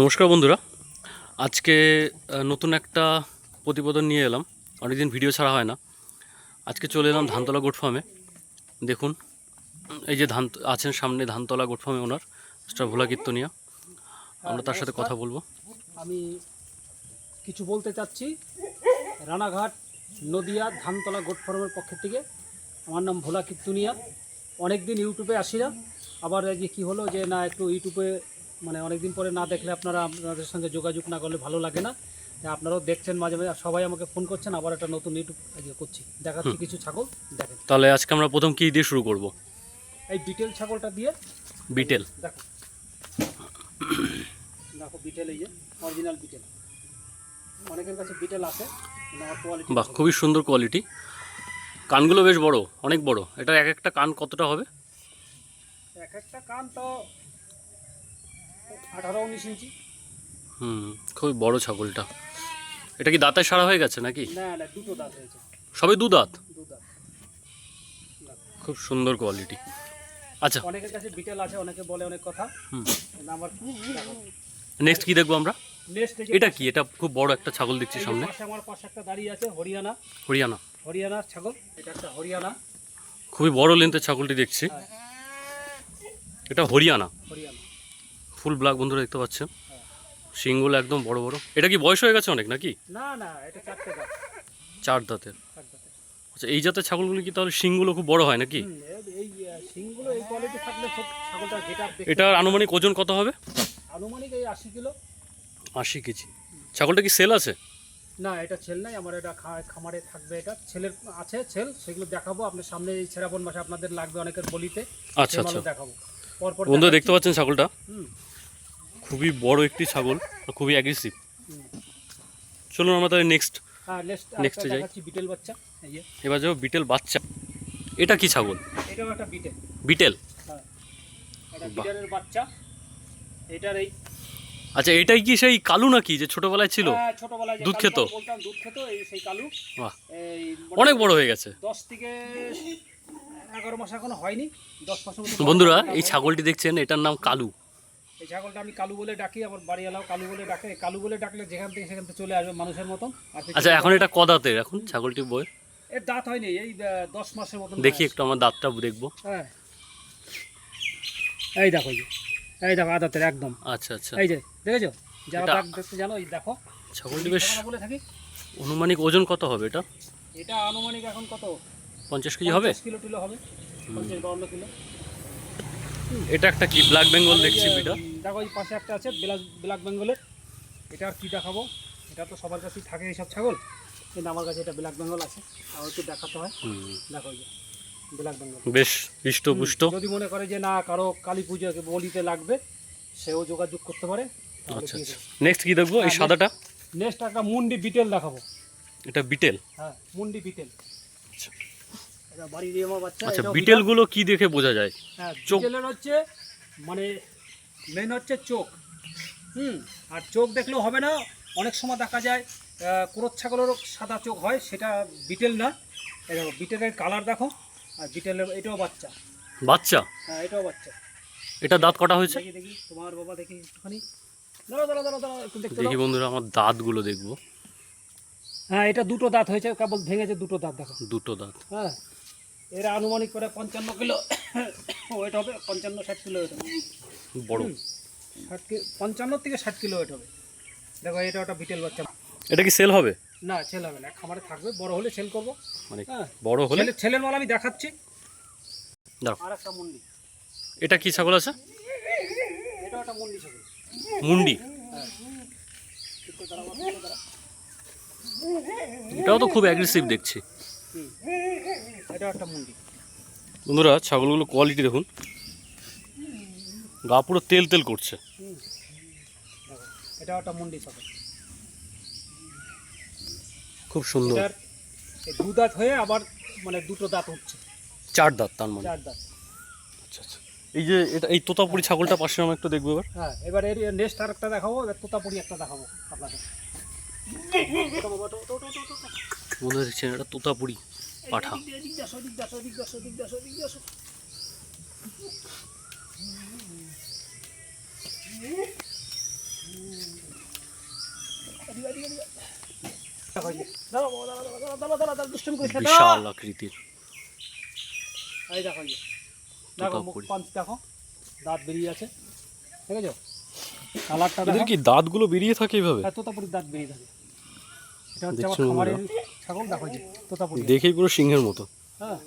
নমস্কার বন্ধুরা। আজকে নতুন একটা প্রতিবেদন নিয়ে এলাম। অনেকদিন ভিডিও ছাড়া হয় না। আজকে চলে এলাম ধানতলা গোট ফার্মে দেখুন, এই যে ধান, আছেন সামনে ধানতলা গোট ফার্মে ওনার মিস্টার ভোলা কীর্তনিয়া। আমরা তার সাথে কথা বলব। আমি কিছু বলতে চাচ্ছি। রানাঘাট, নদিয়া ধানতলা গোট ফর্মের পক্ষ থেকে। আমার নাম ভোলা কীর্তনিয়া। অনেক দিন ইউটিউবে আসি না। আবার যে কী হলো যে না, একটু ইউটিউবে মানে অনেক দিন পরে না দেখলে আপনারা আপনাদের সঙ্গে যোগাযোগ না করলে ভালো লাগে না। আপনারাও দেখছেন মাঝে মাঝে সবাই আমাকে ফোন করছেন আবার একটা নতুন ইউটিউব করছি। দেখাচ্ছি কিছু ছাগল দেখেন। তাহলে আজকে আমরা প্রথম কী দিয়ে শুরু করব? এই বিটেল ছাগলটা দিয়ে বিটেল। দেখো। দেখো বিটেল এই যে অরিজিনাল বিটেল। অনেকের কাছে বিটেল আছে কোয়ালিটি বাহ খুবই সুন্দর কোয়ালিটি কানগুলো বেশ বড় অনেক বড়। এটা এক একটা কান কতটা হবে? এক একটা কান তো আঠারো উনিশ ইঞ্চি। হুম খুবই বড় ছাগলটা। এটা কি দাঁতে সারা হয়ে গেছে নাকি? না না দুটো দাঁত হয়েছে। সবই দু দাঁত? দু দাঁত। খুব সুন্দর কোয়ালিটি আচ্ছা। অনেকের কাছে বিটেল আছে অনেকে বলে অনেক কথা। হুম। আমার নেক্সট কি দেখব আমরা? এটা কি? এটা খুব বড় একটা ছাগল দেখছি সামনে। আমার পাশে একটা দাঁড়িয়ে আছে হরিয়ানা। হরিয়ানা। হরিয়ানার ছাগল। এটা একটা হরিয়ানা। খুবই বড় লেন্থের ছাগলটি দেখছি। হ্যাঁ। এটা হরিয়ানা। হরিয়ানা। ফুল ব্ল্যাক বন্ধুরা দেখতে পাচ্ছেন। শিংগুলো একদম বড় বড়। এটা কি বয়স হয়ে গেছে অনেক নাকি? না না এটা চারটে দাঁত চার দাঁতের। আচ্ছা এই জাতের ছাগলগুলো কি তাহলে শিংগুলো খুব বড় হয় নাকি? এই শিংগুলো এই কোয়ালিটি থাকলে সব ছাগলটা এটার আনুমানিক ওজন কত হবে? আনুমানিক এই আশি কিলো। আশি কেজি। ছাগলটা কি সেল আছে? না এটা ছেল নাই আমার এটা খামারে থাকবে এটা। ছেলের আছে ছেল সেগুলো দেখাবো। আপনার সামনে এই শ্রাবণ মাসে আপনাদের লাগবে অনেকের বলিতে আচ্ছা আচ্ছা। দেখাবো। পরপর বন্ধুরা দেখতে পাচ্ছেন ছাগলটা? হুম, খুবই বড় একটি ছাগল খুবই অ্যাগ্রেসিভ চলুন আমরা তাহলে নেক্সট হ্যাঁ নেক্সট যাই। বিটেল বাচ্চা। এবার যাব বিটেল বাচ্চা। এটা কি ছাগল? এটাও একটা বিটেল বিটেল হ্যাঁ। বিটেলের বাচ্চা। এটার এই আচ্ছা এটাই কি সেই কালু নাকি যে ছোটবেলায় ছিল? হ্যাঁ, দুধ খেত? দুধ খেত এই সেই কালু। অনেক বড় হয়ে গেছে। দশ থেকে এগারো মাস এখনও হয়নি। দশ মাসের বন্ধুরা এই ছাগলটি দেখছেন এটার নাম কালু। এই ছাগলটা আমি কালু বলে ডাকি আমার বাড়িওয়ালাও কালু বলে ডাকে। কালু বলে ডাকলে যেখান থেকে সেখান থেকে চলে আসবে মানুষের মতন। আচ্ছা এখন এটা কদাতের এখন ছাগলটির বই এর দাঁত হয়নি এই দশ মাসের মতন দেখি একটু আমার দাঁতটা দেখব। হ্যাঁ। এই দেখো এই দেখো আদাতের একদম। আচ্ছা আচ্ছা। এই যে দেখেছ? যারা দাগ দেখতে জানো এই দেখো। ছাগলটি বেশ বলে থাকি? অনুমানিক ওজন কত হবে এটা? এটা আনুমানিক এখন কত? পঞ্চাশ কেজি হবে? 50 কিলো টিলো হবে। পঞ্চাশ বাউন্ন কিলো। এটা একটা কি ব্ল্যাক বেঙ্গল দেখছি এটা দেখো এই পাশে একটা আছে ব্ল্যাক ব্ল্যাক বেঙ্গলের এটা আর কি দেখাবো? এটা তো সবার কাছেই থাকে এইসব ছাগল কিন্তু আমার কাছে এটা ব্ল্যাক বেঙ্গল আছে। আর একটু দেখাতে হয়। দেখো ব্ল্যাক বেঙ্গল বেশ হৃষ্টপুষ্ট। যদি মনে করে যে না কারও কালী পুজোকে বলিতে লাগবে সেও যোগাযোগ করতে পারে আচ্ছা আচ্ছা। নেক্সট কি দেখব? এই হ্যাঁ, সাদাটা? নেক্সট একটা মুন্ডি বিটেল দেখাবো। এটা বিটেল? হ্যাঁ মুন্ডি বিটেল। আচ্ছা। এটা বাড়ি দিয়ে আমার বাচ্চা আচ্ছা বিটেলগুলো কি দেখে বোঝা যায়? হ্যাঁ চোখ- বিটেলের হচ্ছে মানে মেন হচ্ছে চোখ। হুম আর চোখ দেখলেও হবে না। অনেক সময় দেখা যায় আহ, ছাগলেরও সাদা চোখ হয় সেটা বিটেল না। দেখো বিটেলের কালার দেখো আর বিটেলের এটাও বাচ্চা। বাচ্চা? হ্যাঁ এটাও বাচ্চা। এটা দাঁত কটা হয়েছে? দেখি দেখি তোমার বাবা দেখি একটুখানি। দাঁড়া দাঁড়া দাঁড়া দাঁড়া একটু দেখতে দেখি বন্ধুরা আমার দাঁতগুলো দেখব। হ্যাঁ এটা দুটো দাঁত হয়েছে কেবল ভেঙেছে দুটো দাঁত দেখো। দুটো দাঁত। হ্যাঁ। এরা আনুমানিক করে পঞ্চান্ন কিলো। ওয়েট হবে পঞ্চান্ন ষাট কিলো ওয়েট হবে। বড়। ষাট পঞ্চান্ন থেকে ষাট কিলো ওয়েট হবে। দেখো এটা ওটা বিটেল বাচ্চা। এটা কি সেল হবে? না সেল হবে না খামারে থাকবে। বড় হলে সেল করব। মানে হ্যাঁ বড় হলে? ছেলে ছেলের মাল আমি দেখাচ্ছি। দাঁড়াও। আর একটা মুন্ডি। এটা কি ছাগল আছে? এটা একটা মুন্ডি ছাগল। মুন্ডি। হ্যাঁ। এটাও তো খুব অ্যাগ্রেসিভ দেখছি। এটা একটা মুন্ডি বন্ধুরা ছাগলগুলো কোয়ালিটি দেখুন। গা পুরো তেল তেল করছে। এটা একটা মুন্ডি ছাগল খুব সুন্দর। দু দাঁত হয়ে আবার মানে দুটো দাঁত উঠছে। চার দাঁত তার মানে। চার দাঁত। আচ্ছা আচ্ছা। এই যে এটা এই তোতাপুরি ছাগলটা পাশে আমরা একটু দেখব এবার। হ্যাঁ এবার এর নেক্সট আর একটা দেখাবো এবার তোতাপুরি একটা দেখাবো আপনাদের। মনে দেখছেন তোতা পুরি পাঠা। বিশাল আকৃতির দেখো দাঁত বেরিয়ে আছে ঠিক আছে কালারটা এদের কি দাঁতগুলো বেরিয়ে থাকে এইভাবে? তোতাপুরির দাঁত বেরিয়ে থাকে। এটা হচ্ছে আমার খামারের ছাগল দেখো যে তোতাপুরি দেখেই পুরো সিংহের মতো। হ্যাঁ।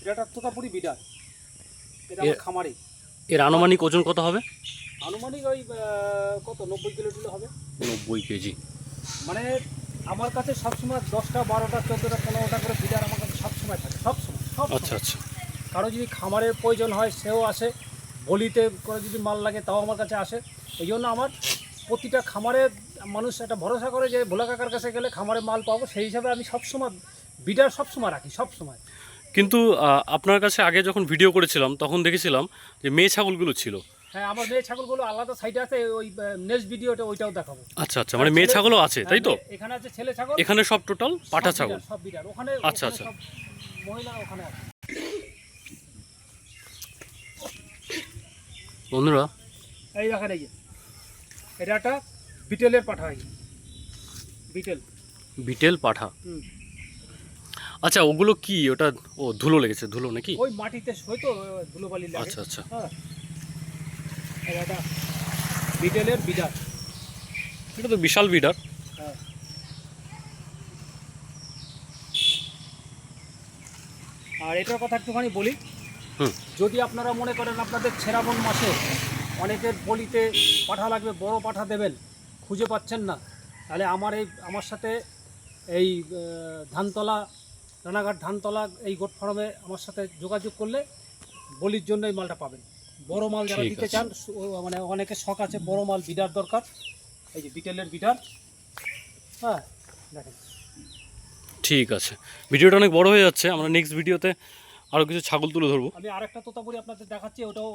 এটা একটা তোতাপুরি এটা আমার খামারে। এর আনুমানিক ওজন কত হবে? আনুমানিক ওই কত? নব্বই কিলো কিলো হবে। নব্বই কেজি। মানে আমার কাছে সবসময় দশটা বারোটা চোদ্দোটা পনেরোটা করে বিডার আমার কাছে সবসময় থাকে। সবসময় সব আচ্ছা আচ্ছা। কারও যদি খামারের প্রয়োজন হয় সেও আসে। বলিতে করে যদি মাল লাগে তাও আমার কাছে আসে। এই জন্য আমার প্রতিটা খামারে মানুষ একটা ভরসা করে যে ভোলা কাকার কাছে গেলে খামারে মাল পাবো। সেই হিসাবে আমি সবসময় বিডার সবসময় রাখি সবসময়। কিন্তু আপনার কাছে আগে যখন ভিডিও করেছিলাম তখন দেখেছিলাম যে মেয়ে ছাগলগুলো ছিল। হ্যাঁ আমার মেয়ে ছাগলগুলো আলাদা সাইডে আছে ওই নেক্সট ভিডিওটা ওইটাও দেখাবো। আচ্ছা আচ্ছা মানে মেয়ে ছাগলও আছে তাই তো? হ্যাঁ, এখানে আছে ছেলে ছাগল। এখানে সব টোটাল পাঠা ছাগল। সব বিডার ওখানে আচ্ছা, আচ্ছা। মহিলা ওখানে আছে। বন্ধুরা। এই দেখেন এই এটা একটা বিটেলের পাঠা বিটেল। বিটেল পাঠা। আচ্ছা ওগুলো কি? ওটা ও ধুলো লেগেছে ধুলো নাকি? ওই মাটিতে সই তো ধুলোবালি লাগে। আচ্ছা আচ্ছা। হ্যাঁ। এটা বিটেলের বিডার। এটা তো বিশাল বিডার। হ্যাঁ। আর এটার কথা একটুখানি বলি। যদি আপনারা মনে করেন আপনাদের ছেঁড়াবন মাসে অনেকের বলিতে পাঠা লাগবে বড় পাঠা দেবেন খুঁজে পাচ্ছেন না তাহলে আমার এই আমার সাথে এই ধানতলা রানাঘাট ধানতলা এই গোট ফার্মে আমার সাথে যোগাযোগ করলে বলির জন্য এই মালটা পাবেন। বড় মাল যারা দিতে চান মানে অনেকের শখ আছে বড় মাল বিডার দরকার এই যে বিটেলের বিডার হ্যাঁ দেখেন। ঠিক আছে। ভিডিওটা অনেক বড় হয়ে যাচ্ছে আমরা নেক্সট ভিডিওতে আরও কিছু ছাগল তুলে ধরবো। আমি আরেকটা তোতাপুরি আপনাদের দেখাচ্ছি ওটাও